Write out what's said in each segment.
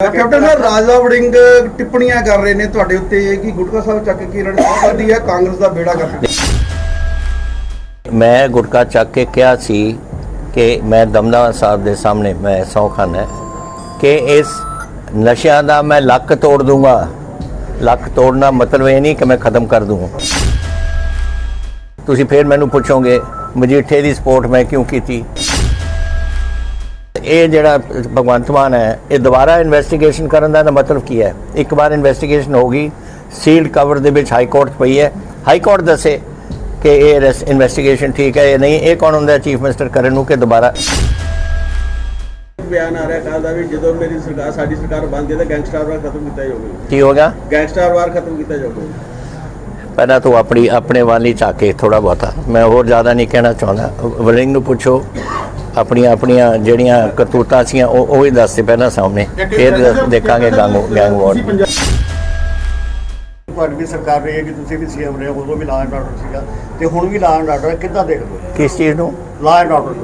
Captain ਸਾਹਿਬ ਰਾਜਾ ਵੜਿੰਗ ਟਿੱਪਣੀਆਂ ਕਰ ਰਹੇ ਨੇ ਤੁਹਾਡੇ ਉੱਤੇ ਕਿ ਗੁਟਕਾ ਸਾਹਿਬ ਚੱਕ ਕੇ ਇਹਨਾਂ ਨੇ ਹੈ, ਕਾਂਗਰਸ ਦਾ ਬੇੜਾ ਕਰ ਮੈਂ ਗੁਟਕਾ ਚੱਕ ਕੇ ਕਿਹਾ ਸੀ ਕਿ ਮੈਂ ਦਮਦਮਾ ਸਾਹਿਬ ਦੇ ਸਾਹਮਣੇ, ਮੈਂ ਸਹੁੰ ਖਾਨਾ ਹੈ ਕਿ ਇਸ ਨਸ਼ਿਆਂ ਦਾ ਮੈਂ ਲੱਕ ਤੋੜ ਦੂੰਗਾ। ਲੱਕ ਤੋੜਨਾ ਮਤਲਬ ਇਹ ਨਹੀਂ ਕਿ ਮੈਂ ਖਤਮ ਕਰ ਦੂੰਗਾ ਤੁਸੀਂ ਫਿਰ ਮੈਨੂੰ ਪੁੱਛੋਗੇ, ਮਜੀਠੇ ਦੀ ਸਪੋਰਟ ਮੈਂ ਕਿਉਂ ਕੀਤੀ? ਇਹ ਜਿਹੜਾ ਭਗਵੰਤ ਮਾਨ ਹੈ ਇਹ ਦੁਬਾਰਾ ਇਨਵੈਸਟੀਗੇਸ਼ਨ ਕਰਨ ਦਾ ਮਤਲਬ ਕੀ ਹੈ? ਇੱਕ ਵਾਰ ਇਨਵੈਸਟੀਗੇਸ਼ਨ ਹੋ ਗਈ ਸੀਲਡ ਕਵਰ ਦੇ ਵਿੱਚ ਹਾਈ ਕੋਰਟ ਪਈ ਹੈ। ਹਾਈ ਕੋਰਟ ਦੱਸੇ ਕਿ ਇਹ ਇਨਵੈਸਟੀਗੇਸ਼ਨ ਠੀਕ ਹੈ ਜਾਂ ਨਹੀਂ ਇਹ ਕੌਣ ਹੁੰਦਾ ਚੀਫ ਮਿਨਿਸਟਰ ਕਰਨ ਨੂੰ ਕਿ ਦੁਬਾਰਾ? ਬਿਆਨ ਆ ਰਿਹਾ ਕੱਲ ਦਾ ਵੀ ਜਦੋਂ ਮੇਰੀ ਸਰਕਾਰ ਸਾਡੀ ਸਰਕਾਰ ਬਣਦੀ ਹੈ ਤਾਂ ਗੈਂਗਸਟਰ ਵਾਰ ਖਤਮ ਕੀਤਾ ਜਾਊਗਾ। ਕੀ ਹੋਗਾ ਗੈਂਗਸਟਰ ਵਾਰ ਖਤਮ ਕੀਤਾ ਜਾਊਗਾ। ਪਹਿਲਾਂ ਤੂੰ ਆਪਣੀ ਆਪਣੇ ਵਾਲੀ ਝਾਕੇ ਥੋੜਾ ਬਹੁਤਾ। ਮੈਂ ਹੋਰ ਜ਼ਿਆਦਾ ਨਹੀਂ ਕਹਿਣਾ ਚਾਹੁੰਦਾ। ਵਲਿੰਗ ਨੂੰ ਪੁੱਛੋ। ਆਪਣੀਆਂ ਆਪਣੀਆਂ ਜਿਹੜੀਆਂ ਕਰਤੂਤਾਂ ਸੀਆਂ ਉਹ ਉਹ ਹੀ ਦੱਸਦੇ ਪਹਿਲਾਂ ਸਾਹਮਣੇ। ਫਿਰ ਦੇਖਾਂਗੇ ਗੈਂਗ ਗੈਂਗ ਵਾਰ ਤੁਹਾਡੀ ਵੀ ਸਰਕਾਰ ਰਹੀ ਹੈ ਕਿ ਤੁਸੀਂ ਵੀ ਸੀਐਮ ਰਹੇ ਉਦੋਂ ਵੀ ਲਾਅ ਐਂਡ ਆਰਡਰ ਸੀਗਾ ਤੇ ਹੁਣ ਵੀ ਲਾਅ ਐਂਡ ਆਰਡਰ ਕਿੱਦਾਂ ਦੇਖਦੇ ਹੋ? ਕਿਸ ਚੀਜ਼ ਨੂੰ? Law and order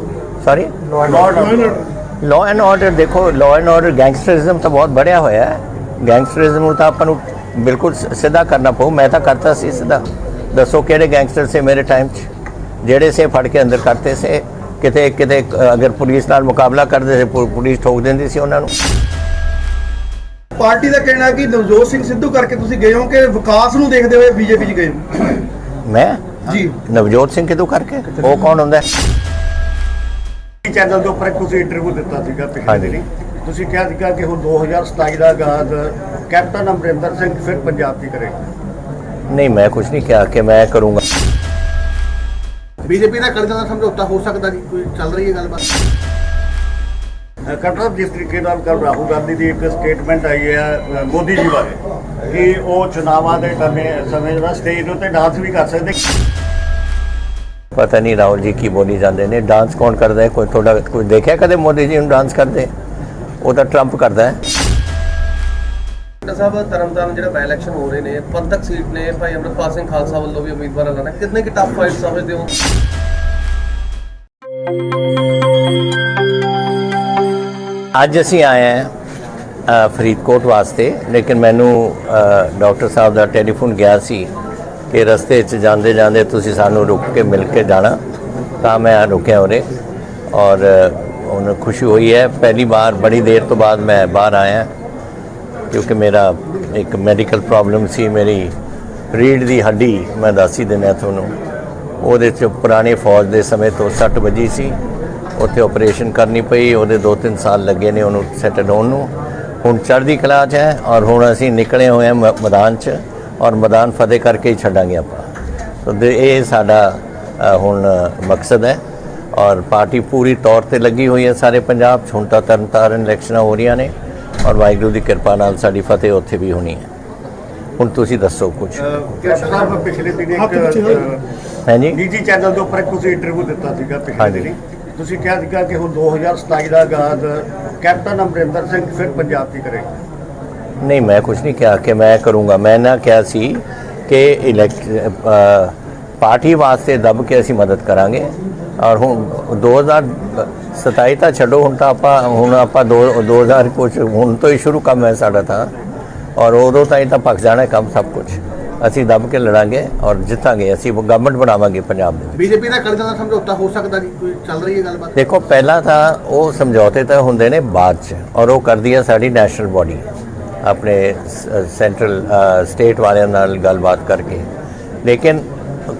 sorry law and order. Law and order. ਦੇਖੋ ਲਾਅ ਐਂਡ ਆਰਡਰ ਗੈਂਗਸਟਰਿਜ਼ਮ ਤਾਂ ਬਹੁਤ ਬੜਿਆ ਹੋਇਆ ਹੈ। ਗੈਂਗਸਟਰਿਜ਼ਮ ਨੂੰ ਤਾਂ ਆਪਾਂ ਨੂੰ ਬਿਲਕੁਲ ਸ- ਸਿੱਧਾ ਕਰਨਾ ਪਊ। ਮੈਂ ਤਾਂ ਕਰਤਾ ਸੀ ਸਿੱਧਾ। ਦੱਸੋ ਕਿਹੜੇ ਗੈਂਗਸਟਰ ਸੇ ਮੇਰੇ ਟਾਈਮ 'ਚ? ਜਿਹੜੇ ਸੇ ਫੜ ਕੇ ਅੰਦਰ ਕਰਤੇ ਸੇ? ਕਿਤੇ ਕਿਤੇ ਅਗਰ ਪੁਲਿਸ ਨਾਲ ਮੁਕਾਬਲਾ ਕਰਦੇ ਸੀ ਪੁਲਿਸ ਠੋਕ ਦਿੰਦੀ ਸੀ ਉਹਨਾਂ ਨੂੰ। ਪਾਰਟੀ ਦਾ ਕਹਿਣਾ ਕਿ ਨਵਜੋਤ ਸਿੰਘ ਸਿੱਧੂ ਕਰਕੇ ਤੁਸੀਂ ਗਏ ਹੋ ਕਿ ਵਿਕਾਸ ਨੂੰ ਦੇਖਦੇ ਹੋਏ ਬੀਜੇਪੀ 'ਚ ਗਏ ਹੋ? ਮੈਂ? ਜੀ। ਨਵਜੋਤ ਸਿੰਘ ਕਿਦੋਂ ਕਰਕੇ? ਉਹ ਕੌਣ ਹੁੰਦਾ? ਹੈ? ਚੈਨਲ ਦੇ ਉੱਪਰ ਤੁਸੀਂ ਇੰਟਰਵਿਊ ਦਿੱਤਾ ਸੀਗਾ ਪਿਛਲੇ। ਦਿਨੀ। ਤੁਸੀਂ ਕਿਹਾ ਸੀਗਾ ਕਿ ਹੁਣ 2027 ਦਾ ਆਗਾਜ਼ ਕੈਪਟਨ ਅਮਰਿੰਦਰ ਸਿੰਘ ਫਿਰ ਪੰਜਾਬ ਦੀ ਕਰੇਗਾ। ਨਹੀਂ ਮੈਂ ਕੁਝ ਨਹੀਂ ਕਿਹਾ ਕਿ ਮੈਂ ਕਰੂੰਗਾ। ਬੀਜੇਪੀ ਦਾ ਕਰਜ਼ਾ ਦਾ ਸਮਝੌਤਾ ਹੋ ਸਕਦਾ ਜੀ ਕੋਈ ਚੱਲ ਰਹੀ ਹੈ ਗੱਲਬਾਤ? ਸਾਹਿਬ, ਜਿਸ ਤਰੀਕੇ ਨਾਲ ਕੱਲ ਰਾਹੁਲ ਗਾਂਧੀ ਦੀ ਇੱਕ ਸਟੇਟਮੈਂਟ ਆਈ ਹੈ ਮੋਦੀ ਜੀ ਬਾਰੇ ਕਿ ਉਹ ਚੁਣਾਵਾਂ ਦੇ ਸਮੇਂ ਸਮੇਂ ਜਿਹੜਾ ਸਟੇਜ ਉੱਤੇ ਡਾਂਸ ਵੀ ਕਰ ਸਕਦੇ। ਪਤਾ ਨਹੀਂ ਰਾਹੁਲ ਜੀ ਕੀ ਬੋਲੀ ਜਾਂਦੇ ਨੇ ਡਾਂਸ ਕੌਣ ਕਰਦਾ ਹੈ? ਕੋਈ ਤੁਹਾਡਾ ਕੋਈ ਦੇਖਿਆ ਕਦੇ ਮੋਦੀ ਜੀ ਨੂੰ ਡਾਂਸ ਕਰਦੇ? ਉਹ ਤਾਂ ਟਰੰਪ ਕਰਦਾ ਹੈ। ਸਾਹਿਬ ਤਰਨਤਾਰਨ ਜਿਹੜਾ ਬਾਈ ਇਲੈਕਸ਼ਨ ਹੋ ਰਹੇ ਨੇ ਪੰਥਕ ਸੀਟ ਨੇ ਭਾਈ ਅਮਰਪਾਲ ਸਿੰਘ ਖਾਲਸਾ ਵੱਲੋਂ ਵੀ ਉਮੀਦਵਾਰ ਐਲਾਨਾ ਕਿੰਨੇ ਕਿ ਟਫ ਫਾਈਟ ਸਮਝਦੇ ਹੋ ਅੱਜ ਅਸੀਂ ਆਏ ਹਾਂ ਫਰੀਦਕੋਟ ਵਾਸਤੇ ਲੇਕਿਨ ਮੈਨੂੰ ਡਾਕਟਰ ਸਾਹਿਬ ਦਾ ਟੈਲੀਫੋਨ ਗਿਆ ਸੀ ਕਿ ਰਸਤੇ 'ਚ ਜਾਂਦੇ ਜਾਂਦੇ ਤੁਸੀਂ ਸਾਨੂੰ ਰੁਕ ਕੇ ਮਿਲ ਕੇ ਜਾਣਾ ਤਾਂ ਮੈਂ ਰੁਕਿਆ ਉਰੇ ਔਰ ਅ, ਖੁਸ਼ੀ ਹੋਈ ਹੈ। ਪਹਿਲੀ ਵਾਰ ਬੜੀ ਦੇਰ ਤੋਂ ਬਾਅਦ ਮੈਂ ਬਾਹਰ ਆਇਆ। ਕਿਉਂਕਿ ਮੇਰਾ ਇੱਕ ਮੈਡੀਕਲ ਪ੍ਰੋਬਲਮ ਸੀ, ਮੇਰੀ ਰੀੜ ਦੀ ਹੱਡੀ ਮੈਂ ਦੱਸ ਹੀ ਦਿੰਦਾ ਤੁਹਾਨੂੰ। ਉਹਦੇ 'ਚ ਪੁਰਾਣੇ ਫੌਜ ਦੇ ਸਮੇਂ ਤੋਂ ਸੱਟ ਵੱਜੀ ਸੀ। ਉੱਥੇ ਆਪਰੇਸ਼ਨ ਕਰਨੀ ਪਈ, ਉਹਦੇ 2-3 ਸਾਲ ਲੱਗੇ ਨੇ ਉਹਨੂੰ ਸੈਟਲ ਹੋਣ ਨੂੰ। ਹੁਣ ਚੜ੍ਹਦੀ ਕਲਾ 'ਚ ਹੈ ਔਰ ਹੁਣ ਅਸੀਂ ਨਿਕਲੇ ਹੋਏ ਹਾਂ ਮ- ਮੈਦਾਨ 'ਚ ਔਰ ਮੈਦਾਨ ਫਤਿਹ ਕਰਕੇ ਹੀ ਛੱਡਾਂਗੇ ਆਪਾਂ। ਸੋ ਦੇ- ਇਹ ਸਾਡਾ ਹੁਣ ਮਕਸਦ ਹੈ ਔਰ ਪਾਰਟੀ ਪੂਰੀ ਤੌਰ ਤੇ ਲੱਗੀ ਹੋਈ ਹੈ ਸਾਰੇ ਪੰਜਾਬ 'ਚ। ਹੁਣ ਤਾਂ ਤਰਨਤਾਰਨ ਇਲੈਕਸ਼ਨਾਂ ਹੋ ਰਹੀਆਂ ਨੇ। ਔਰ ਵਾਹਿਗੁਰੂ ਦੀ ਕਿਰਪਾ ਨਾਲ ਸਾਡੀ ਫਤਿਹ ਉੱਥੇ ਵੀ ਹੋਣੀ ਹੈ। ਹੁਣ ਤੁਸੀਂ ਦੱਸੋ ਕੁਝ ਕੈਪਟਨ ਸਾਹਿਬ ਪਿਛਲੇ ਦਿਨੀ ਇੱਕ ਅ, ਹੈ ਜੀ? ਨਿੱਜੀ ਚੈਨਲ ਦੇ ਉੱਪਰ ਇੱਕ ਤੁਸੀਂ ਇੰਟਰਵਿਊ ਦਿੱਤਾ ਸੀਗਾ ਪਿਛਲੇ ਹਾਂਜੀ। ਦਿਨੀ ਤੁਸੀਂ ਕਿਹਾ ਸੀਗਾ ਕਿ ਹੁਣ 2027 ਦਾ ਆਗਾਜ਼ ਕੈਪਟਨ ਅਮਰਿੰਦਰ ਸਿੰਘ ਫਿਰ ਪੰਜਾਬ ਦੀ ਕਰੇਗਾ। ਨਹੀਂ ਮੈਂ ਕੁਝ ਨਹੀਂ ਕਿਹਾ ਕਿ ਮੈਂ ਕਰੂੰਗਾ। ਮੈਂ ਨਾ ਕਿਹਾ ਸੀ ਕਿ ਇਲੈਕਟ ਪਾਰਟੀ ਵਾਸਤੇ ਦਬ ਕੇ ਅਸੀਂ ਮਦਦ ਕਰਾਂਗੇ। ਔਰ ਹੁਣ 2027 ਤਾਂ ਛੱਡੋ ਹੁਣ ਤਾਂ ਆਪਾਂ ਹੁਣ ਆਪਾਂ ਦੋ 2000 ਕੁਝ ਹੁਣ ਤੋਂ ਹੀ ਸ਼ੁਰੂ ਕੰਮ ਹੈ ਸਾਡਾ ਤਾਂ। ਔਰ ਉਦੋਂ ਤਾਈਂ ਤਾਂ ਪੱਕ ਜਾਣਾ ਕੰਮ ਸਭ ਕੁਝ ਅਸੀਂ ਦਬ ਕੇ ਲੜਾਂਗੇ ਔਰ ਜਿੱਤਾਂਗੇ ਅਸੀਂ ਗਵਰਨਮੈਂਟ ਬਣਾਵਾਂਗੇ ਪੰਜਾਬ ਦੇ ਵਿੱਚ। ਬੀਜੇਪੀ ਦਾ ਕਰਜ਼ਾ ਦਾ ਸਮਝੌਤਾ ਹੋ ਸਕਦਾ ਜੀ? ਕੋਈ ਚੱਲ ਰਹੀ ਹੈ ਗੱਲਬਾਤ? ਦੇਖੋ ਪਹਿਲਾਂ ਤਾਂ ਉਹ ਸਮਝੌਤੇ ਤਾਂ ਹੁੰਦੇ ਨੇ ਬਾਅਦ ਚ ਔਰ ਉਹ ਕਰਦੀ ਹੈ ਸਾਡੀ ਨੈਸ਼ਨਲ ਬਾਡੀ ਆਪਣੇ ਸੈਂਟਰਲ ਸਟੇਟ ਵਾਲਿਆਂ ਨਾਲ ਗੱਲਬਾਤ ਕਰਕੇ। ਲੇਕਿਨ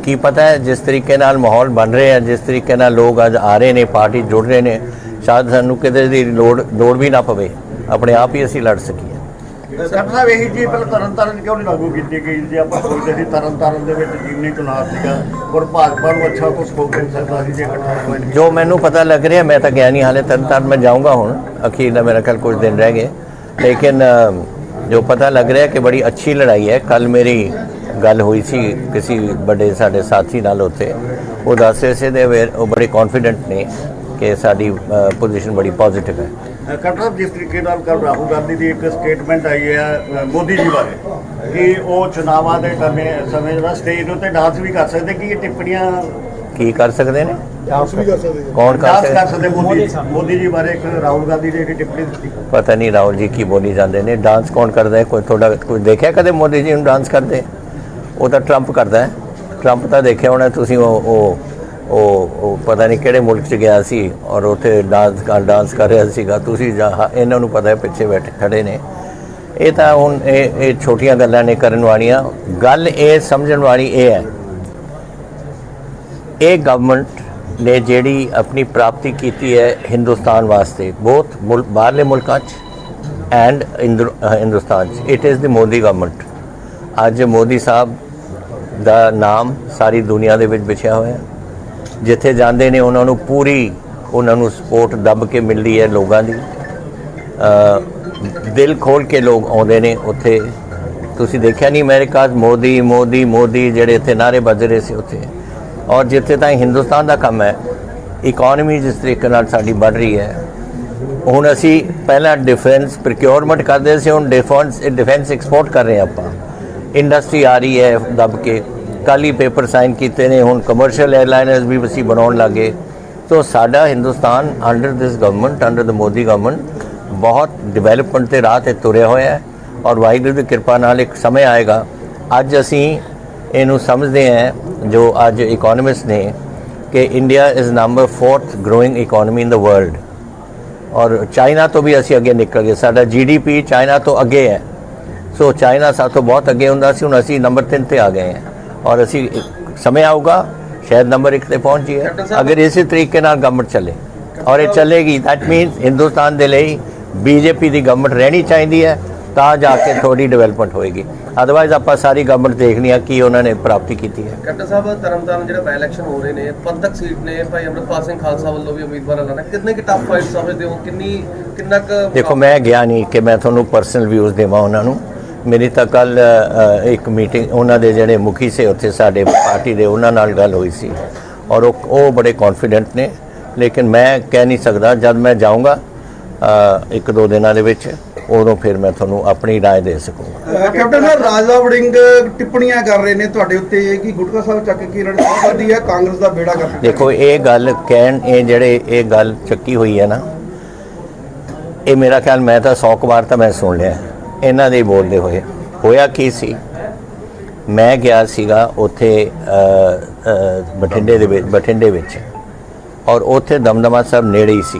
ਕੀ ਪਤਾ ਹੈ ਜਿਸ ਤਰੀਕੇ ਨਾਲ ਮਾਹੌਲ ਬਣ ਰਿਹਾ ਹੈ ਜਿਸ ਤਰੀਕੇ ਨਾਲ ਲੋਕ ਅੱਜ ਆ ਰਹੇ ਨੇ ਪਾਰਟੀ ਜੁੜ ਰਹੇ ਨੇ ਸ਼ਾਇਦ ਸਾਨੂੰ ਕਿਤੇ ਦੀ ਲੋੜ ਲੋੜ ਵੀ ਨਾ ਪਵੇ। ਆਪਣੇ ਆਪ ਹੀ ਅਸੀਂ ਲੜ ਸਕੀਏ। ਕੈਪਟਨ ਸਾਹਿਬ ਇਹੀ ਜੀ ਪਹਿਲਾਂ ਤਰਨ ਤਾਰਨ ਕਿਉਂ ਨਹੀਂ ਲਾਗੂ ਕੀਤੀ ਗਈ? ਜੇ ਆਪਾਂ ਸੋਚਦੇ ਸੀ ਤਰਨ ਤਾਰਨ ਦੇ ਵਿੱਚ ਜੀਵਨੀ ਚੁਣਾਵ ਸੀਗਾ ਔਰ ਭਾਜਪਾ ਨੂੰ ਅੱਛਾ ਕੁਝ ਹੋ ਨਹੀਂ ਸਕਦਾ ਸੀ ਜੇ ਇਕੱਠਾ ਹੋਇਆ ਨਹੀਂ ਜੋ ਮੈਨੂੰ ਪਤਾ ਲੱਗ ਰਿਹਾ ਮੈਂ ਤਾਂ ਗਿਆ ਨਹੀਂ ਹਾਲੇ ਤਰਨ ਤਾਰਨ ਮੈਂ ਜਾਊਂਗਾ ਹੁਣ। ਅਖੀਰ ਦਾ ਮੇਰਾ ਕੱਲ ਕੁਝ ਦਿਨ ਰਹਿ ਗਏ। ਲੇਕਿਨ ਜੋ ਪਤਾ ਲੱਗ ਰਿਹਾ ਕਿ ਬੜੀ ਅੱਛੀ ਲੜਾਈ ਹੈ। ਕੱਲ ਮੇਰੀ ਗੱਲ ਹੋਈ ਸੀ ਕਿਸੇ ਵੱਡੇ ਸਾਡੇ ਸਾਥੀ ਨਾਲ ਉੱਥੇ। ਉਹ ਦੱਸ ਰਹੇ ਸੀ ਦੇ ਉਹ ਬੜੇ ਕੌਨਫੀਡੈਂਟ ਨੇ ਕਿ ਸਾਡੀ ਪੋਜੀਸ਼ਨ ਬੜੀ ਪੋਜ਼ਿਟਿਵ ਹੈ। ਕਟਰਾ ਜਿਸ ਤਰੀਕੇ ਨਾਲ ਕੱਲ ਰਾਹੁਲ ਗਾਂਧੀ ਦੀ ਇੱਕ ਸਟੇਟਮੈਂਟ ਆਈ ਹੈ ਮੋਦੀ ਜੀ ਬਾਰੇ, ਕਿ ਉਹ ਚੁਣਾਵਾਂ ਦੇ ਸਮੇਂ ਸਮੇਂ ਜਿਹੜਾ ਸਟੇਜ ਉੱਤੇ ਡਾਂਸ ਵੀ ਕਰ ਸਕਦੇ, ਕਿ ਇਹ ਟਿੱਪਣੀਆਂ ਕੀ ਕਰ ਸਕਦੇ ਨੇ? ਡਾਂਸ ਵੀ ਕਰ ਸਕਦੇ ਕੌਣ ਕਰ ਡਾਂਸ ਕਰ ਸਕਦੇ ਸਕਦੇ ਮੋਦੀ ਮੋਦੀ ਜੀ ਬਾਰੇ ਇੱਕ ਰਾਹੁਲ ਗਾਂਧੀ ਨੇ ਇੱਕ ਟਿੱਪਣੀ ਦਿੱਤੀ। ਪਤਾ ਨਹੀਂ ਰਾਹੁਲ ਜੀ ਕੀ ਬੋਲੀ ਜਾਂਦੇ ਨੇ। ਡਾਂਸ ਕੌਣ ਕਰਦਾ ਹੈ? ਕੋਈ ਤੁਹਾਡਾ ਕੋਈ ਦੇਖਿਆ ਕਦੇ ਮੋਦੀ ਜੀ ਨੂੰ ਡਾਂਸ ਕਰਦੇ? ਉਹ ਤਾਂ ਟਰੰਪ ਕਰਦਾ ਹੈ। ਟਰੰਪ ਤਾਂ ਦੇਖਿਆ ਹੋਣਾ ਤੁਸੀਂ ਉਹ ਉਹ ਉਹ ਉਹ ਪਤਾ ਨਹੀਂ ਕਿਹੜੇ ਮੁਲਕ 'ਚ ਗਿਆ ਸੀ ਔਰ ਉੱਥੇ ਡਾਂਸ ਕਰ ਡਾਂਸ ਕਰ ਰਿਹਾ ਸੀਗਾ। ਤੁਸੀਂ ਜਾਂ- ਇਹਨਾਂ ਨੂੰ ਪਤਾ ਹੈ ਪਿੱਛੇ ਬੈਠੇ ਖੜੇ ਨੇ। ਇਹ ਤਾਂ ਹੁਣ ਇਹ ਇਹ ਛੋਟੀਆਂ ਗੱਲਾਂ ਨੇ ਕਰਨ ਵਾਲੀਆਂ। ਗੱਲ ਇਹ ਸਮਝਣ ਵਾਲੀ ਇਹ ਹੈ ਇਹ ਗਵਰਨਮੈਂਟ ਨੇ ਜਿਹੜੀ ਆਪਣੀ ਪ੍ਰਾਪਤੀ ਕੀਤੀ ਹੈ ਹਿੰਦੁਸਤਾਨ ਵਾਸਤੇ ਬਹੁਤ ਮੁਲਕ ਬਾਹਰਲੇ ਮੁਲਕਾਂ 'ਚ ਐਂਡ ਹਿੰਦੁਸਤਾਨ 'ਚ it is the Modi government ਅੱਜ ਮੋਦੀ ਸਾਹਿਬ ਦਾ ਨਾਮ ਸਾਰੀ ਦੁਨੀਆ ਦੇ ਵਿੱਚ ਵਿਛਿਆ ਹੋਇਆ ਜਿੱਥੇ ਜਾਂਦੇ ਨੇ, ਉਹਨਾਂ ਨੂੰ ਪੂਰੀ, ਉਹਨਾਂ ਨੂੰ ਸਪੋਰਟ ਦੱਬ ਕੇ ਮਿਲਦੀ ਹੈ ਲੋਕਾਂ ਦੀ। ਦਿਲ ਖੋਲ ਕੇ ਲੋਕ ਆਉਂਦੇ ਨੇ ਉੱਥੇ। ਤੁਸੀਂ ਦੇਖਿਆ ਨਹੀਂ ਅਮਰੀਕਾ 'ਚ ਮੋਦੀ ਮੋਦੀ ਮੋਦੀ ਜਿਹੜੇ ਇੱਥੇ ਨਾਰੇ ਵੱਜ ਰਹੇ ਸੀ ਉੱਥੇ। ਔਰ ਜਿੱਥੇ ਤਾਂ ਹਿੰਦੁਸਤਾਨ ਦਾ ਕੰਮ ਹੈ ਇਕਨੋਮੀ ਜਿਸ ਤਰੀਕੇ ਨਾਲ ਸਾਡੀ ਵੱਧ ਰਹੀ ਹੈ, ਹੁਣ ਅਸੀਂ ਪਹਿਲਾਂ ਡਿਫੈਂਸ ਪ੍ਰੋਕਿਉਰਮੈਂਟ ਕਰਦੇ ਸੀ, ਹੁਣ ਡਿਫੈਂਸ ਡਿਫੈਂਸ ਐਕਸਪੋਰਟ ਕਰ ਰਹੇ ਹਾਂ ਆਪਾਂ। ਇੰਡਸਟਰੀ ਆ ਰਹੀ ਹੈ ਦੱਬ ਕੇ, ਕੱਲ੍ਹ ਹੀ ਪੇਪਰ ਸਾਈਨ ਕੀਤੇ ਨੇ, ਹੁਣ ਕਮਰਸ਼ੀਅਲ 에ਅਰਲਾਈਨਰਸ ਵੀ ਅਸੀਂ ਬਣਾਉਣ ਲੱਗੇ। ਸੋ ਸਾਡਾ Hindustan under this government under the Modi government ਬਹੁਤ ਡਿਵੈਲਪਮੈਂਟ ਤੇ ਰਾਹ ਤੇ ਤੁਰਿਆ ਹੋਇਆ ਹੈ। ਔਰ ਵਾਹਿਗੁਰੂ ਦੀ ਕਿਰਪਾ ਨਾਲ ਇੱਕ ਸਮੇਂ ਆਏਗਾ। ਅੱਜ ਅਸੀਂ ਇਹਨੂੰ ਸਮਝਦੇ ਹਾਂ ਜੋ ਅੱਜ ਇਕਨੋਮਿਸਟ ਨੇ ਕਿ India is number 4th growing economy in the world ਔਰ ਚਾਈਨਾ ਤੋਂ ਵੀ ਅਸੀਂ ਅੱਗੇ ਨਿਕਲ ਗਏ। ਸਾਡਾ ਜੀਡੀਪੀ ਚਾਈਨਾ ਤੋਂ ਅੱਗੇ ਹੈ। ਸੋ ਚਾਈਨਾ ਸਾਤੋਂ ਬਹੁਤ ਅੱਗੇ ਹੁੰਦਾ ਸੀ। ਹੁਣ ਅਸੀਂ ਨੰਬਰ 3 ਤੇ ਆ ਗਏ ਹਾਂ। ਔਰ ਅਸੀਂ ਸਮੇਂ ਆਊਗਾ। ਸ਼ਾਇਦ ਨੰਬਰ 1 ਤੇ ਪਹੁੰਚ ਜਾਈਏ। ਅਗਰ ਇਸੇ ਤਰੀਕੇ ਨਾਲ ਗਵਰਨਮੈਂਟ ਚੱਲੇ। ਔਰ ਇਹ ਚੱਲੇਗੀ। ਦੈਟ ਮੀਨਸ ਹਿੰਦੁਸਤਾਨ ਦੇ ਲਈ ਬੀਜੇਪੀ ਦੀ ਗਵਰਨਮੈਂਟ ਰਹਿਣੀ ਚਾਹੀਦੀ ਹੈ। ਤਾਂ ਜਾ ਕੇ ਥੋੜੀ ਡਿਵੈਲਪਮੈਂਟ ਹੋਏਗੀ। ਅਦਰਵਾਈਜ਼ ਆਪਾਂ ਸਾਰੀ ਗਵਰਨਮੈਂਟ ਦੇਖਣੀ ਆ ਕੀ ਉਹਨਾਂ ਨੇ ਪ੍ਰਾਪਤੀ ਕੀਤੀ ਹੈ। ਕੈਪਟਨ ਸਾਹਿਬ ਤਰਨਤਾਰਨ ਜਿਹੜਾ ਬਾਈ ਇਲੈਕਸ਼ਨ ਹੋ ਰਹੇ ਨੇ ਪੰਥਕ ਸੀਟ ਨੇ ਭਾਈ ਅੰਮ੍ਰਿਤਪਾਲ ਸਿੰਘ ਖਾਲਸਾ ਵੱਲੋਂ ਵੀ ਉਮੀਦਵਾਰ ਐਲਾਨਾ ਕਿੰਨੇ ਕਿ ਟਫ ਫਾਈਟ ਸਮਝਦੇ ਹੋ? ਕਿੰਨੀ ਕਿੰਨਾ ਕੁ ਦੇਖੋ ਮੈਂ ਗਿਆ ਨਹੀਂ ਕਿ ਮੈਂ ਤੁਹਾਨੂੰ ਪਰਸਨਲ ਵਿਊਜ਼ ਦੇਵਾਂ ਉਹਨਾਂ ਨੂੰ। ਮੇਰੀ ਤਾਂ ਕੱਲ ਇੱਕ ਮੀਟਿੰਗ ਉਹਨਾਂ ਦੇ ਜਿਹੜੇ ਮੁਖੀ ਸੇ ਉੱਥੇ ਸਾਡੇ ਪਾਰਟੀ ਦੇ ਉਹਨਾਂ ਨਾਲ ਗੱਲ ਹੋਈ ਸੀ। ਔਰ ਉਹ ਉਹ ਬੜੇ ਕੌਨਫੀਡੈਂਟ ਨੇ। ਲੇਕਿਨ ਮੈਂ ਕਹਿ ਨਹੀਂ ਸਕਦਾ ਜਦ ਮੈਂ ਜਾਊਂਗਾ ਇੱਕ ਦੋ ਦਿਨਾਂ ਦੇ ਵਿੱਚ ਉਦੋਂ ਫਿਰ ਮੈਂ ਤੁਹਾਨੂੰ ਆਪਣੀ رائے ਦੇ ਸਕੂੰਗਾ ਕੈਪਟਨ ਸਾਹਿਬ ਰਾਜਾ ਵੜਿੰਗ ਟਿੱਪਣੀਆਂ ਕਰ ਰਹੇ ਨੇ ਤੁਹਾਡੇ ਉੱਤੇ ਕਿ ਗੁਟਕਾ ਸਾਹਿਬ ਚੱਕ ਕੇ ਇਹਨਾਂ ਨੇ ਸੌਖਾਦੀ ਹੈ ਕਾਂਗਰਸ ਦਾ ਬੇੜਾ ਕਰ ਦੇਖੋ ਇਹ ਗੱਲ ਕਹਿਣ ਇਹ ਜਿਹੜੇ ਇਹ ਗੱਲ ਚੱਕੀ ਹੋਈ ਹੈ ਨਾ ਇਹ ਮੇਰਾ ਖਿਆਲ ਮੈਂ ਤਾਂ 100 ਕੁ ਵਾਰ ਤਾਂ ਮੈਂ ਸੁਣ ਲਿਆ ਇਹਨਾਂ ਦੇ ਹੀ ਬੋਲਦੇ ਹੋਏ ਹੋਇਆ ਕੀ ਸੀ ਮੈਂ ਗਿਆ ਸੀਗਾ ਉੱਥੇ ਅ, ਅ, ਬਠਿੰਡੇ ਦੇ ਵਿੱਚ ਬਠਿੰਡੇ ਵਿੱਚ ਔਰ ਉੱਥੇ ਦਮਦਮਾ ਸਾਹਿਬ ਨੇੜੇ ਹੀ ਸੀ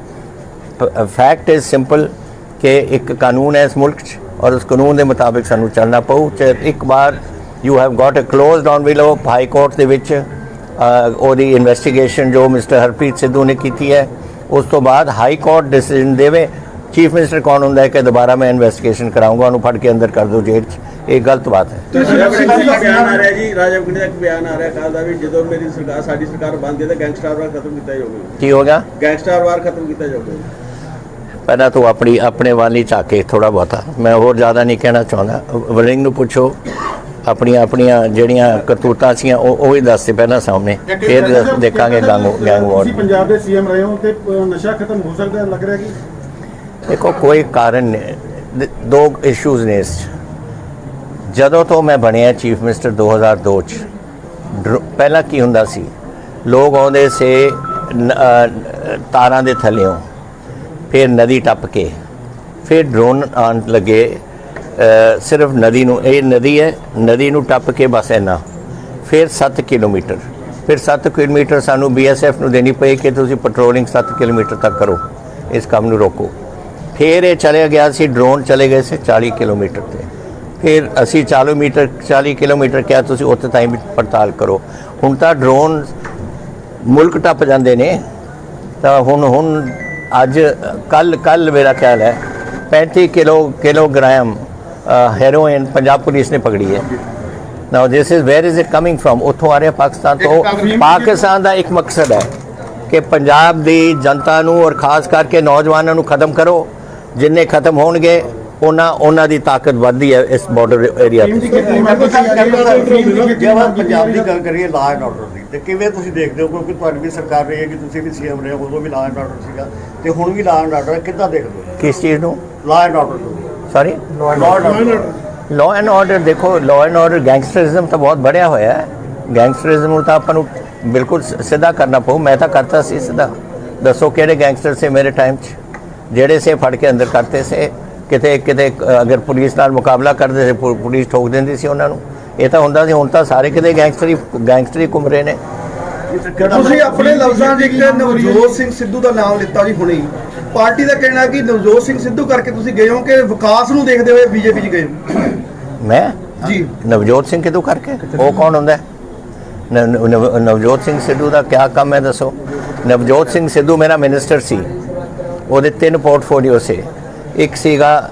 ਫੈਕਟ ਇਜ਼ ਸਿੰਪਲ ਕਿ ਇੱਕ ਕਾਨੂੰਨ ਹੈ ਇਸ ਮੁਲਕ 'ਚ ਔਰ ਉਸ ਕਾਨੂੰਨ ਦੇ ਮੁਤਾਬਿਕ ਸਾਨੂੰ ਚੱਲਣਾ ਪਊ। ਚਾਹੇ ਇੱਕ ਵਾਰ you have got a closed envelope of high court ਦੇ ਵਿੱਚ ਉਹਦੀ ਇਨਵੈਸਟੀਗੇਸ਼ਨ ਜੋ ਮਿਸਟਰ ਹਰਪ੍ਰੀਤ ਸਿੱਧੂ ਨੇ ਕੀਤੀ ਹੈ ਉਸ ਤੋਂ ਬਾਅਦ ਹਾਈ ਕੋਰਟ ਡਿਸੀਜਨ ਦੇਵੇ। ਚੀਫ ਮਿਨਿਸਟਰ ਕੌਣ ਹੁੰਦਾ ਹੈ ਕਿ ਦੁਬਾਰਾ ਮੈਂ ਇਨਵੈਸਟੀਗੇਸ਼ਨ ਕਰਾਉਂਗਾ ਉਹਨੂੰ ਫੜ ਕੇ ਅੰਦਰ ਕਰ ਦੋ ਜੇਲ੍ਹ 'ਚ। ਇਹ ਗਲਤ ਬਾਤ ਹੈ। ਬਿਆਨ ਆ ਰਿਹਾ ਜੀ ਰਾਜਾ ਵੜਿੰਗ ਦਾ ਇੱਕ ਬਿਆਨ ਆ ਰਿਹਾ ਕੱਲ ਦਾ ਵੀ ਜਦੋਂ ਮੇਰੀ ਸਰਕਾਰ ਸਾਡੀ ਸਰਕਾਰ ਬਣਦੀ ਹੈ ਤਾਂ ਗੈਂਗਸਟਰ ਵਾਰ ਖਤਮ ਕੀਤਾ ਜਾਊਗਾ। ਕੀ ਹੋ ਗਿਆ? ਗੈਂਗਸਟਰ ਵਾਰ ਖਤਮ ਕੀਤਾ ਜਾਊਗਾ। ਪਹਿਲਾਂ ਤੂੰ ਆਪਣੀ ਆਪਣੇ ਵੱਲ ਹੀ ਝਾਕੇ ਥੋੜਾ ਬਹੁਤਾ। ਮੈਂ ਹੋਰ ਜ਼ਿਆਦਾ ਨਹੀਂ ਕਹਿਣਾ ਚਾਹੁੰਦਾ। ਵਰਿੰਗ ਨੂੰ ਪੁੱਛੋ ਆਪਣੀਆਂ ਆਪਣੀਆਂ ਜਿਹੜੀਆਂ ਕਰਤੂਤਾਂ ਸੀਆਂ ਉਹ ਉਹ ਹੀ ਦੱਸਦੇ ਪਹਿਲਾਂ ਸਾਹਮਣੇ। ਫਿਰ ਦੇਖਾਂਗੇ ਗੈਂਗ ਗੈਂਗ ਵਾਰ ਤੁਸੀਂ ਪੰਜਾਬ ਦੇ ਸੀਐਮ ਰਹੇ ਹੋ ਤੇ ਨਸ਼ਾ ਖਤਮ ਹੋ ਸਕਦਾ ਲੱਗ ਰਿਹਾ ਕਿ? ਦੇਖੋ ਕੋਈ ਕਾਰਨ ਨਹੀਂ। ਦ- ਇਸ਼ੂਜ਼ ਨੇ ਇਸ। ਜਦੋਂ ਤੋਂ ਮੈਂ ਬਣਿਆ ਚੀਫ ਮਿਨਿਸਟਰ 2002 ਚ ਪਹਿਲਾਂ ਕੀ ਹੁੰਦਾ ਸੀ? ਲੋਕ ਆਉਂਦੇ ਸੇ ਤਾਰਾਂ ਦੇ ਥੱਲਿਓਂ। ਫਿਰ ਨਦੀ ਟੱਪ ਕੇ, ਫਿਰ ਡਰੋਨ ਆਉਣ ਲੱਗੇ ਸਿਰਫ ਨਦੀ ਨੂੰ, ਇਹ ਨਦੀ ਹੈ, ਨਦੀ ਨੂੰ ਟੱਪ ਕੇ ਬਸ ਇੰਨਾ। ਫਿਰ 7 ਕਿਲੋਮੀਟਰ, ਫਿਰ 7 ਕਿਲੋਮੀਟਰ ਸਾਨੂੰ ਬੀਐਸਐਫ ਨੂੰ ਦੇਣੀ ਪਈ ਕਿ ਤੁਸੀਂ ਪੈਟਰੋਲਿੰਗ 7 ਕਿਲੋਮੀਟਰ ਤੱਕ ਕਰੋ, ਇਸ ਕੰਮ ਨੂੰ ਰੋਕੋ। ਫਿਰ ਇਹ ਚਲੇ ਗਿਆ ਸੀ, ਡਰੋਨ ਚਲੇ ਗਏ ਸੀ 40 ਕਿਲੋਮੀਟਰ ਤੇ। ਫਿਰ ਅਸੀਂ 40 ਮੀਟਰ 40 ਕਿਲੋਮੀਟਰ ਕਿਹਾ ਤੁਸੀਂ ਉੱਥੇ ਤਾਈਂ ਵੀ ਪੜਤਾਲ ਕਰੋ। ਹੁਣ ਤਾਂ ਡਰੋਨ ਮੁਲਕ ਟੱਪ ਜਾਂਦੇ ਨੇ, ਤਾਂ ਹੁਣ ਹੁਣ ਅੱਜ ਕੱਲ ਕੱਲ ਮੇਰਾ ਖਿਆਲ ਹੈ 35 kilo kilogram heroin Punjab police ਨੇ ਪਕੜੀ ਹੈ। Now this is where is it coming from ਉੱਥੋਂ ਆ ਰਿਹਾ ਪਾਕਿਸਤਾਨ ਤੋਂ। ਪਾਕਿਸਤਾਨ ਦਾ ਇੱਕ ਮਕਸਦ ਹੈ ਕਿ ਪੰਜਾਬ ਦੀ ਜਨਤਾ ਨੂੰ ਔਰ ਖਾਸ ਕਰਕੇ ਨੌਜਵਾਨਾਂ ਨੂੰ ਖਤਮ ਕਰੋ। ਜਿੰਨੇ ਖਤਮ ਹੋਣਗੇ ਉਹਨਾਂ ਉਹਨਾਂ ਦੀ ਤਾਕਤ ਵੱਧਦੀ ਹੈ ਇਸ ਬਾਰਡਰ ਏਰੀਆ ਤੇ। ਪੰਜਾਬ ਦੀ ਗੱਲ ਕਰੀਏ ਲਾਅ ਐਂਡ ਆਰਡਰ ਦੀ। ਤੇ ਕਿਵੇਂ ਤੁਸੀਂ ਦੇਖਦੇ ਹੋ? ਕਿਉਂਕਿ ਤੁਹਾਡੀ ਵੀ ਸਰਕਾਰ ਰਹੀ ਹੈ ਕਿ ਤੁਸੀਂ ਵੀ ਸੀਐਮ ਰਹੇ ਹੋ ਉਦੋਂ ਵੀ ਲਾਅ ਐਂਡ ਆਰਡਰ ਸੀਗਾ। ਤੇ ਹੁਣ ਵੀ ਲਾਅ ਐਂਡ ਆਰਡਰ ਕਿੱਦਾਂ ਦੇਖਦੇ ਹੋ? ਕਿਸ ਚੀਜ਼ ਨੂੰ? ਲਾਅ ਐਂਡ ਆਰਡਰ ਨੂੰ। Sorry law and order law and order ਦੇਖੋ ਲਾਅ ਐਂਡ ਆਰਡਰ ਗੈਂਗਸਟਰਿਜ਼ਮ ਤਾਂ ਬਹੁਤ ਬੜਿਆ ਹੋਇਆ ਹੈ। ਗੈਂਗਸਟਰਿਜ਼ਮ ਨੂੰ ਤਾਂ ਆਪਾਂ ਨੂੰ ਬਿਲਕੁਲ ਸਿੱਧਾ ਕਰਨਾ ਪਊ। ਮੈਂ ਤਾਂ ਕਰਤਾ ਸੀ ਸਿੱਧਾ। ਦੱਸੋ ਕਿਹੜੇ ਗੈਂਗਸਟਰ ਸੇ ਮੇਰੇ ਟਾਈਮ 'ਚ? ਜਿਹੜੇ ਸੇ ਫੜ ਕੇ ਅੰਦਰ ਕਰਤੇ ਸੇ। ਕਿਤੇ ਕਿਤੇ ਅਗਰ ਪੁਲਿਸ ਨਾਲ ਮੁਕਾਬਲਾ ਕਰਦੇ ਸੀ ਪੁ- ਪੁਲਿਸ ਠੋਕ ਦਿੰਦੀ ਸੀ ਉਹਨਾਂ ਨੂੰ। ਇਹ ਤਾਂ ਹੁੰਦਾ ਸੀ ਹੁਣ ਤਾਂ ਸਾਰੇ ਕਿਤੇ ਗੈਂਗਸਟਰੀ ਗੈਂਗਸਟਰੀ ਘੁੰਮ ਰਹੇ ਨੇ। ਤੁਸੀਂ ਆਪਣੇ ਲਫ਼ਜ਼ਾਂ 'ਚ ਇੱਕ ਨਵਜੋਤ ਸਿੰਘ ਸਿੱਧੂ ਦਾ ਨਾਮ ਲਿੱਤਾ ਜੀ ਹੁਣੇ ਪਾਰਟੀ ਦਾ ਕਹਿਣਾ ਕਿ ਨਵਜੋਤ ਸਿੰਘ ਸਿੱਧੂ ਕਰਕੇ ਤੁਸੀਂ ਗਏ ਹੋ ਕਿ ਵਿਕਾਸ ਨੂੰ ਦੇਖਦੇ ਹੋਏ ਬੀਜੇਪੀ 'ਚ ਗਏ ਹੋ? ਮੈਂ? ਜੀ। ਨਵਜੋਤ ਸਿੰਘ ਕਿਦੋਂ ਕਰਕੇ? ਉਹ ਕੌਣ ਹੁੰਦਾ? ਨਵਜੋਤ ਸਿੰਘ ਸਿੱਧੂ ਦਾ ਕੀ ਕੰਮ ਹੈ ਦੱਸੋ? ਨਵਜੋਤ ਸਿੰਘ ਸਿੱਧੂ ਮੇਰਾ ਮਿਨਿਸਟਰ ਸੀ। ਉਹਦੇ ਤਿੰਨ ਪੋਰਟਫੋਲੀਓ ਸੀ। ਇੱਕ ਸੀਗਾ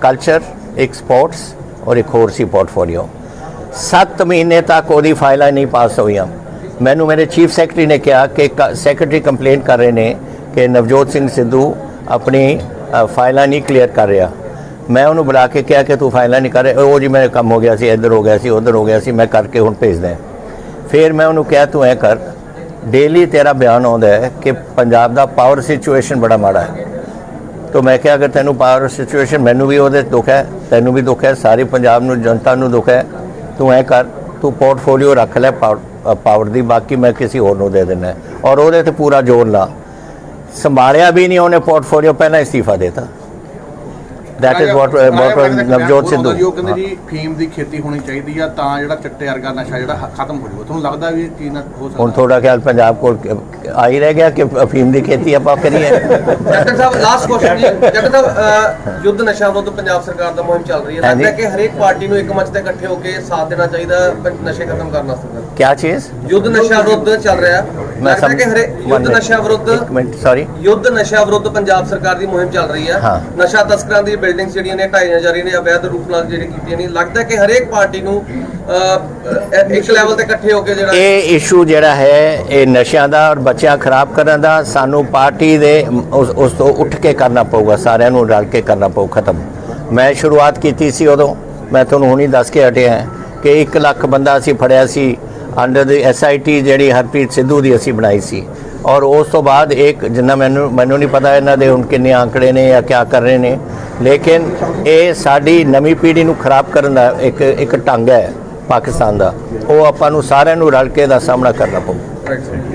ਕਲਚਰ ਇੱਕ ਸਪੋਰਟਸ ਔਰ ਇੱਕ ਹੋਰ ਸੀ ਪੋਰਟਫੋਲੀਓ 7 ਮਹੀਨੇ ਤੱਕ ਉਹਦੀ ਫਾਈਲਾਂ ਨਹੀਂ ਪਾਸ ਹੋਈਆਂ। ਮੈਨੂੰ ਮੇਰੇ ਚੀਫ ਸੈਕਟਰੀ ਨੇ ਕਿਹਾ ਕਿ ਸੈਕਟਰੀ ਕੰਪਲੇਂਟ ਕਰ ਰਹੇ ਨੇ ਕਿ ਨਵਜੋਤ ਸਿੰਘ ਸਿੱਧੂ ਆਪਣੀ ਫਾਈਲਾਂ ਨਹੀਂ ਕਲੀਅਰ ਕਰ ਰਿਹਾ। ਮੈਂ ਉਹਨੂੰ ਬੁਲਾ ਕੇ ਕਿਹਾ ਕਿ ਤੂੰ ਫਾਈਲਾਂ ਨਹੀਂ ਕਰ ਰਿਹਾ। ਉਹ ਜੀ ਮੇਰੇ ਕੰਮ ਹੋ ਗਿਆ ਸੀ, ਇੱਧਰ ਹੋ ਗਿਆ ਸੀ, ਉੱਧਰ ਹੋ ਗਿਆ ਸੀ, ਮੈਂ ਕਰਕੇ ਹੁਣ ਭੇਜਦਾ ਫਿਰ ਮੈਂ ਉਹਨੂੰ ਕਿਹਾ, ਤੂੰ ਐ ਕਰ ਡੇਲੀ ਤੇਰਾ ਬਿਆਨ ਆਉਂਦਾ ਹੈ ਕਿ ਪੰਜਾਬ ਦਾ ਪਾਵਰ ਸਿਚੁਏਸ਼ਨ ਬੜਾ ਮਾੜਾ ਹੈ ਤਾਂ ਮੈਂ ਕਿਹਾ, ਅਗਰ ਤੈਨੂੰ ਪਾਵਰ ਸਿਚੁਏਸ਼ਨ ਮੈਨੂੰ ਵੀ ਉਹਦੇ ਦੁੱਖ ਹੈ, ਤੈਨੂੰ ਵੀ ਦੁੱਖ ਹੈ, ਸਾਰੇ ਪੰਜਾਬ ਨੂੰ, ਜਨਤਾ ਨੂੰ ਦੁੱਖ ਹੈ ਤੂੰ ਐ ਕਰ, ਤੂੰ ਪੋਰਟਫੋਲੀਓ ਰੱਖ ਲੈ ਪਾਵਰ ਦੀ, ਬਾਕੀ ਮੈਂ ਕਿਸੇ ਹੋਰ ਨੂੰ ਦੇ ਦੇਣਾ ਔਰ ਉਹਦੇ ਤੇ ਪੂਰਾ ਜ਼ੋਰ ਲਾ। ਸੰਭਾਲਿਆ ਵੀ ਨਹੀਂ ਉਹਨੇ ਪੋਰਟਫੋਲੀਓ, ਪਹਿਲਾਂ ਇਸਤੀਫਾ ਦੇਤਾ। That is what what Navjot Sidhu ਉਹ ਕਹਿੰਦੇ ਜੀ ਫੀਮ ਦੀ ਖੇਤੀ ਹੋਣੀ ਚਾਹੀਦੀ ਆ ਤਾਂ ਜਿਹੜਾ ਚਿੱਟੇ ਵਰਗਾ ਨਸ਼ਾ ਜਿਹੜਾ ਖਤਮ ਹੋ ਜਾਊਗਾ। ਤੁਹਾਨੂੰ ਲੱਗਦਾ ਵੀ ਇਹ ਚੀਜ਼ ਨਾਲ ਹੋ ਹੁਣ ਸਕਦਾ ਥੋੜਾ ਖਿਆਲ ਪੰਜਾਬ ਕੋਲ ਆ ਹੀ ਰਹਿ ਗਿਆ ਕਿ ਅਫੀਮ ਦੀ ਖੇਤੀ ਆਪਾਂ ਕਰੀਏ ਡਾਕਟਰ ਸਾਹਿਬ ਲਾਸਟ ਕੁਐਸਚਨ ਜੀ। ਡਾਕਟਰ ਸਾਹਿਬ ਯੁੱਧ ਨਸ਼ਾ ਵਿਰੁੱਧ ਪੰਜਾਬ ਸਰਕਾਰ ਦਾ ਮੁਹਿੰਮ ਚੱਲ ਰਹੀ ਹੈ। ਲੱਗਦਾ। ਕਿ ਹਰੇਕ ਪਾਰਟੀ ਨੂੰ ਇੱਕ ਮੰਚ ਤੇ ਇਕੱਠੇ ਹੋ ਕੇ ਸਾਥ ਦੇਣਾ ਚਾਹੀਦਾ ਨਸ਼ੇ ਖਤਮ ਕਰਨ ਵਾਸਤੇ। ਕਿਆ ਚੀਜ਼ ਯੁੱਧ ਨਸ਼ਾ ਵਿਰੁੱਧ ਚੱਲ ਰਿਹਾ ਲੱਗਦਾ ਹੈ ਕਿ ਹਰੇ One ਯੁੱਧ minute. ਨਸ਼ਾ ਵਿਰੁੱਧ ਇੱਕ ਮਿੰਟ ਸੌਰੀ ਯੁੱਧ ਨਸ਼ਾ ਵਿਰੁੱਧ ਪੰਜਾਬ ਸਰਕਾਰ ਦੀ ਮੁਹਿੰਮ ਚੱਲ ਰਹੀ ਹੈ ਹਾਂ। ਨਸ਼ਾ ਤਸਕਰਾਂ ਦੀ ਬਿਲਡਿੰਗਸ ਜਿਹੜੀਆਂ ਨੇ ਢਾਈਆਂ ਜਾ ਰਹੀਆਂ ਨੇ ਅਵੈਧ ਰੂਪ ਨਾਲ ਜਿਹੜੀ ਕੀਤੀਆਂ ਨੇ ਲੱਗਦਾ ਹੈ ਕਿ ਹਰੇਕ ਪਾਰਟੀ ਨੂੰ ਅਹ, ਅਹ, ਇੱਕ ਲੈਵਲ ਤੇ ਇਕੱਠੇ ਹੋ ਕੇ ਜਿਹੜਾ ਇਹ ਇਸ਼ੂ ਜਿਹੜਾ ਹੈ ਇਹ ਨਸ਼ਿਆਂ ਦਾ ਔਰ ਬੱਚਿਆਂ ਖਰਾਬ ਕਰਨ ਦਾ ਸਾਨੂੰ ਪਾਰਟੀ ਦੇ ਉਸ ਉਸ ਤੋਂ ਉੱਠ ਕੇ ਕਰਨਾ ਪਊਗਾ ਸਾਰਿਆਂ ਨੂੰ ਰਲ ਕੇ ਕਰਨਾ ਪਊ ਖਤਮ ਮੈਂ ਸ਼ੁਰੂਆਤ ਕੀਤੀ ਸੀ ਉਦੋਂ ਮੈਂ ਤੁਹਾਨੂੰ ਹੁਣੀ ਦੱਸ ਕੇ ਹਟਿਆ ਕਿ 1 ਲੱਖ ਬੰਦਾ ਅਸੀਂ ਫੜਿਆ ਸੀ ਅੰਡਰ ਦੀ ਐਸਆਈਟੀ ਜਿਹੜੀ ਹਰਪ੍ਰੀਤ ਸਿੱਧੂ ਦੀ ਅਸੀਂ ਬਣਾਈ ਸੀ। ਔਰ ਉਸ ਤੋਂ ਬਾਅਦ ਇੱਕ ਜਿੰਨਾ ਮੈਨੂੰ ਮੈਨੂੰ ਨਹੀਂ ਪਤਾ ਇਹਨਾਂ ਦੇ ਹੁਣ ਕਿੰਨੇ ਆંકੜੇ ਨੇ ਜਾਂ ਕਿਆ ਕਰ ਰਹੇ ਨੇ, ਲੇਕਿਨ ਇਹ ਸਾਡੀ ਨਵੀਂ ਪੀੜ੍ਹੀ ਨੂੰ ਖਰਾਬ ਕਰਨ ਦਾ ਇੱਕ ਇੱਕ ਢੰਗ ਹੈ ਪਾਕਿਸਤਾਨ ਦਾ। ਉਹ ਆਪਾਂ ਨੂੰ ਸਾਰਿਆਂ ਨੂੰ ਰਲ ਕੇ ਦਾ ਸਾਹਮਣਾ ਕਰਨਾ ਪਊ।